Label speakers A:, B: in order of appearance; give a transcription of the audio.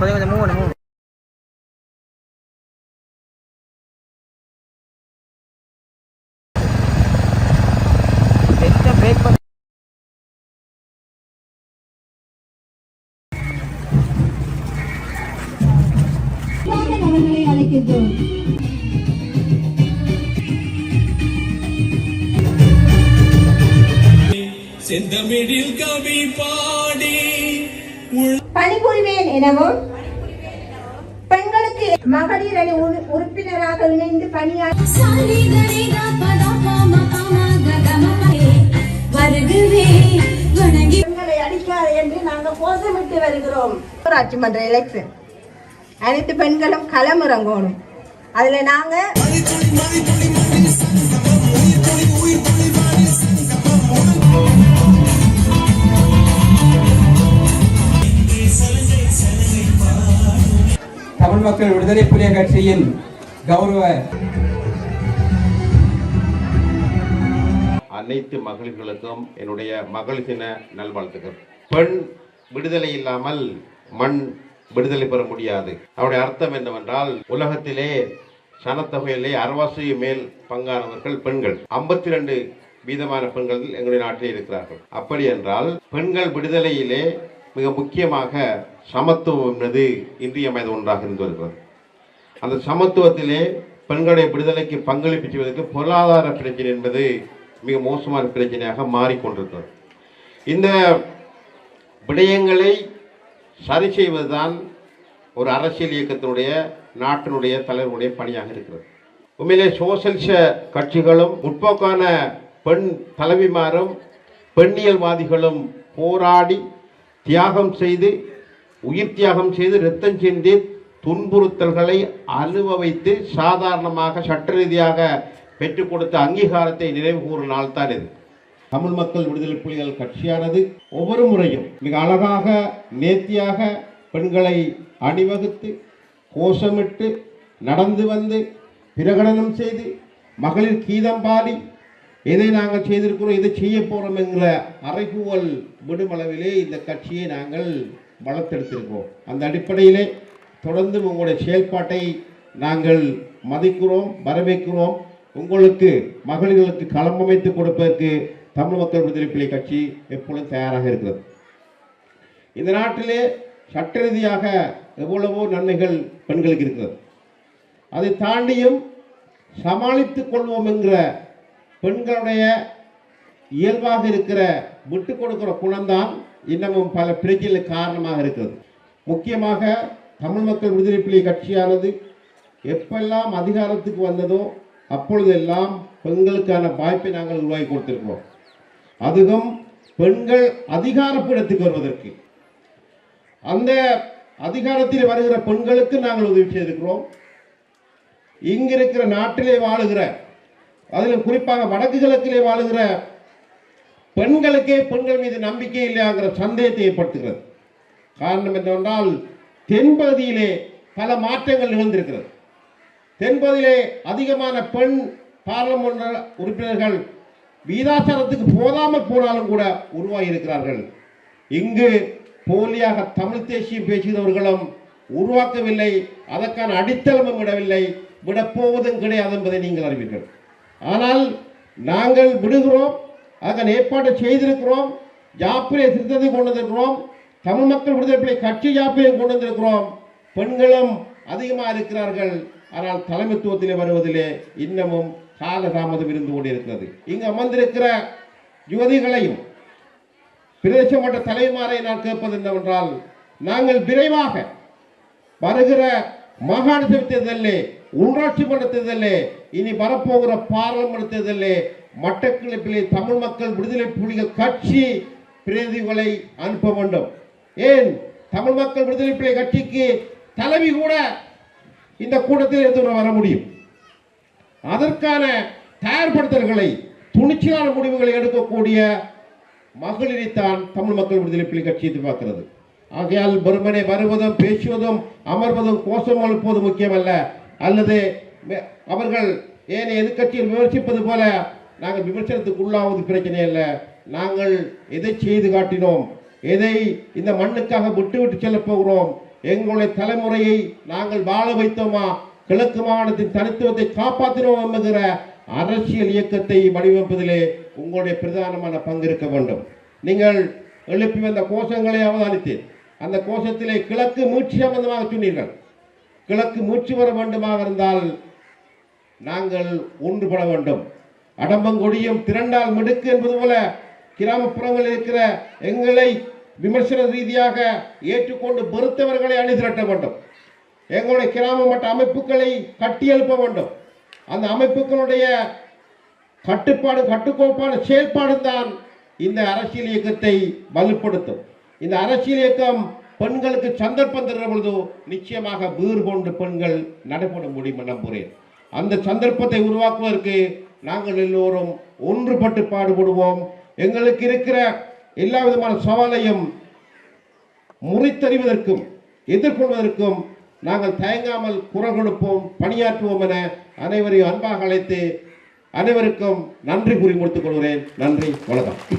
A: கொஞ்சம் கொஞ்சம் move move
B: அவர்களை அழைக்கின்றோம்
C: செந்தமிழில் கவி பாடி உள்
B: பணிபுரிவேன் எனவும் மகளிர் அணி உறு- உறுப்பினராக இணைந்து பணியாற்ற அடிக்காது என்று நாங்கள் கோஷமிட்டு வருகிறோம். ஊராட்சி மன்ற எலெக்ஷன் அனைத்து பெண்களும் களமிறங்கணும். அதுல நாங்க
D: தமிழ் மக்கள் விடுதலை புலிய கட்சியின் கௌரவ
E: அனைத்து மகளிர்களுக்கும் என்னுடைய மகளிர் தின நல்வாழ்த்துக்கள். பெண் விடுதலை இல்லாமல் மண் விடுதலை பெற முடியாது. அவருடைய அர்த்தம் என்னவென்றால் உலகத்திலே சனத்தொகையிலே அறுவாசி மேல் பங்கானவர்கள் பெண்கள். ஐம்பத்தி ரெண்டு வீதமான பெண்கள் எங்களுடைய நாட்டில் இருக்கிறார்கள். அப்படி என்றால் பெண்கள் விடுதலையிலே மிக முக்கியமாக சமத்துவம் என்பது இன்றியமைந்த ஒன்றாக இருந்து வருகிறது. அந்த சமத்துவத்திலே பெண்களுடைய விடுதலைக்கு பங்களிப்பு செய்வதற்கு பொருளாதார பிரச்சனை என்பது மிக மோசமான பிரச்சனையாக மாறிக்கொண்டிருக்கிறது. இந்த விடயங்களை சரி செய்வதுதான் ஒரு அரசியல் இயக்கத்தினுடைய நாட்டினுடைய தலைவருடைய பணியாக இருக்கிறது. உண்மையிலே சோசலிச கட்சிகளும் முற்போக்கான பெண் தலைவிமாரும் பெண்ணியல்வாதிகளும் போராடி தியாகம் செய்து உயிர் தியாகம் செய்து ரத்தம் சிந்தி துன்புறுத்தல்களை அனுபவித்து சாதாரணமாக சட்ட ரீதியாக பெற்றுக் கொடுத்த அங்கீகாரத்தை நினைவு கூறும் நாள் தான் இது. தமிழ் மக்கள் விடுதலை புலிகள் கட்சியானது ஒவ்வொரு முறையும் மிக அழகாக நேர்த்தியாக பெண்களை அணிவகுத்து கோஷமிட்டு நடந்து வந்து பிரகடனம் செய்து மகளிர் கீதம் பாடி எதை நாங்கள் செய்திருக்கிறோம் இதை செய்ய போகிறோம் என்கிற அறைகூவல் விடுமளவிலே இந்த கட்சியை நாங்கள் வளர்த்தெடுத்திருக்கிறோம். அந்த அடிப்படையிலே தொடர்ந்து உங்களுடைய செயல்பாட்டை நாங்கள் மதிக்கிறோம் வரவேற்கிறோம். உங்களுக்கு மகளிர்களுக்கு களமமைத்து கொடுப்பதற்கு தமிழ் மக்கள் விடுதலை கட்சி எப்பொழுதும் தயாராக இருக்கிறது. இந்த நாட்டிலே சட்ட ரீதியாக எவ்வளவோ நன்மைகள் பெண்களுக்கு இருக்கிறது. அதை தாண்டியும் சமாளித்துக் கொள்வோம் என்கிற பெண்களுடைய இயல்பாக இருக்கிற விட்டு கொடுக்கிற குணம்தான் இன்னமும் பல பிரச்சனைகளுக்கு காரணமாக இருக்கிறது. முக்கியமாக தமிழ் மக்கள் விடுதலை புலி கட்சியானது எப்பெல்லாம் அதிகாரத்துக்கு வந்ததோ அப்பொழுதெல்லாம் பெண்களுக்கான வாய்ப்பை நாங்கள் உருவாக்கி கொடுத்திருக்கிறோம். அதுவும் பெண்கள் அதிகாரப்பீடத்துக்கு வருவதற்கு. அந்த அதிகாரத்தில் வருகிற பெண்களுக்கு நாங்கள் உதவி செய்திருக்கிறோம். இங்கிருக்கிற நாட்டிலே வாழுகிற அதில் குறிப்பாக வடக்கு கிழக்கிலே வாழுகிற பெண்களுக்கே பெண்கள் மீது நம்பிக்கை இல்லையாங்கிற சந்தேகத்தை ஏற்படுத்துகிறது. காரணம் என்னவென்றால் தென்பகுதியிலே பல மாற்றங்கள் நிகழ்ந்திருக்கிறது. தென்பகுதியிலே அதிகமான பெண் பாராளுமன்ற உறுப்பினர்கள் வீதாச்சாரத்துக்கு போதாமல் போனாலும் கூட உருவாகி இருக்கிறார்கள் இங்கு போலியாக தமிழ் தேசியம் பேசுகிறவர்களும் உருவாக்கவில்லை அதற்கான அடித்தளமும் விடவில்லை விடப்போவதும் கிடையாது என்பதை நீங்கள் அறிவீர்கள். ஆனால் நாங்கள் விடுகிறோம் அதற்கான ஏற்பாடு செய்திருக்கிறோம் யாப்பிலே திருத்தத்தை கொண்டு வந்திருக்கிறோம் தமிழ் மக்கள் விடுதலை கட்சி யாப்பிலே கொண்டு வந்திருக்கிறோம் பெண்களும் அதிகமாக இருக்கிறார்கள் ஆனால் தலைமைத்துவத்திலே வருவதிலே இன்னமும் காலதாமதம் இருந்து கொண்டிருக்கிறது. இங்கு அமர்ந்திருக்கிற யுவதிகளையும் பிரதேச மட்ட தலைமாரை நான் கேட்பது என்னவென்றால் நாங்கள் விரைவாக வருகிற மாகாண சபை தேர்தலிலே உள்ளாட்சி மன்ற தேர்தலிலே இனி வரப்போகிற பாராளுமன்ற தேர்தலிலே மட்டக்களப்பிலே தமிழ் மக்கள் விடுதலை புலிகள் கட்சி பிரதிகளை அனுப்ப வேண்டும். ஏன்? தமிழ் மக்கள் விடுதலை புலி கட்சிக்கு தலைவி கூட இந்த கூட்டத்தில் இருந்து வர முடியும். அதற்கான தயார்படுத்தல்களை துணிச்சலான முடிவுகளை எடுக்கக்கூடிய மகளிரைத்தான் தமிழ் மக்கள் விடுதலை புலி கட்சி எதிர்பார்க்கிறது. ஆகையால் பருமனை வருவதும் பேசுவதும் அமர்வதும் கோஷம் எழுப்புவதும் முக்கியமல்ல. அல்லது அவர்கள் ஏனைய எதிர்கட்சியில் விமர்சிப்பது போல நாங்கள் விமர்சனத்துக்கு உள்ளாவது பிரச்சனை இல்லை நாங்கள் எதை செய்து காட்டினோம்? எதை இந்த மண்ணுக்காக விட்டு விட்டு செல்ல போகிறோம்? எங்களுடைய தலைமுறையை நாங்கள் வாழ வைத்தோமா? கிழக்கு மாகாணத்தின் தனித்துவத்தை காப்பாற்றினோம் என்கிற அரசியல் இயக்கத்தை வடிவமைப்பதிலே உங்களுடைய பிரதானமான பங்கு இருக்க வேண்டும். நீங்கள் எழுப்பி வந்த கோஷங்களை அவதானித்தேன் அந்த கோஷத்திலே கிழக்கு மீட்சி சம்பந்தமாக சொன்னீர்கள். கிழக்கு மூச்சு வர வேண்டுமாக இருந்தால் நாங்கள் ஒன்றுபட வேண்டும். அடம்பங்கொடியும் திரண்டால் மிடுக்கு என்பது போல கிராமப்புறங்களில் இருக்கிற எங்களை விமர்சன ரீதியாக ஏற்றுக்கொண்டு வெறுத்தவர்களை அணிதிரட்ட வேண்டும். எங்களுடைய கிராம மட்ட அமைப்புகளை கட்டியெழுப்ப வேண்டும். அந்த அமைப்புகளுடைய கட்டுப்பாடு கட்டுக்கோப்பான செயல்பாடு தான் இந்த அரசியல் இயக்கத்தை வலுப்படுத்தும். இந்த அரசியல் இயக்கம் பெண்களுக்கு சந்தர்ப்பம் தருகிற பொழுது நிச்சயமாக வீறு கொண்டு பெண்கள் நடைபெற முடியும் நம்புகிறேன் அந்த சந்தர்ப்பத்தை உருவாக்குவதற்கு நாங்கள் எல்லோரும் ஒன்றுபட்டு பாடுபடுவோம். எங்களுக்கு இருக்கிற எல்லா விதமான சவாலையும் முறித்தறிவதற்கும் எதிர்கொள்வதற்கும் நாங்கள் தயங்காமல் குரல் கொடுப்போம் பணியாற்றுவோம் என அனைவரையும் அன்பாக அழைத்து அனைவருக்கும் நன்றி கூறி முடித்துக் கொள்கிறேன். நன்றி வணக்கம்.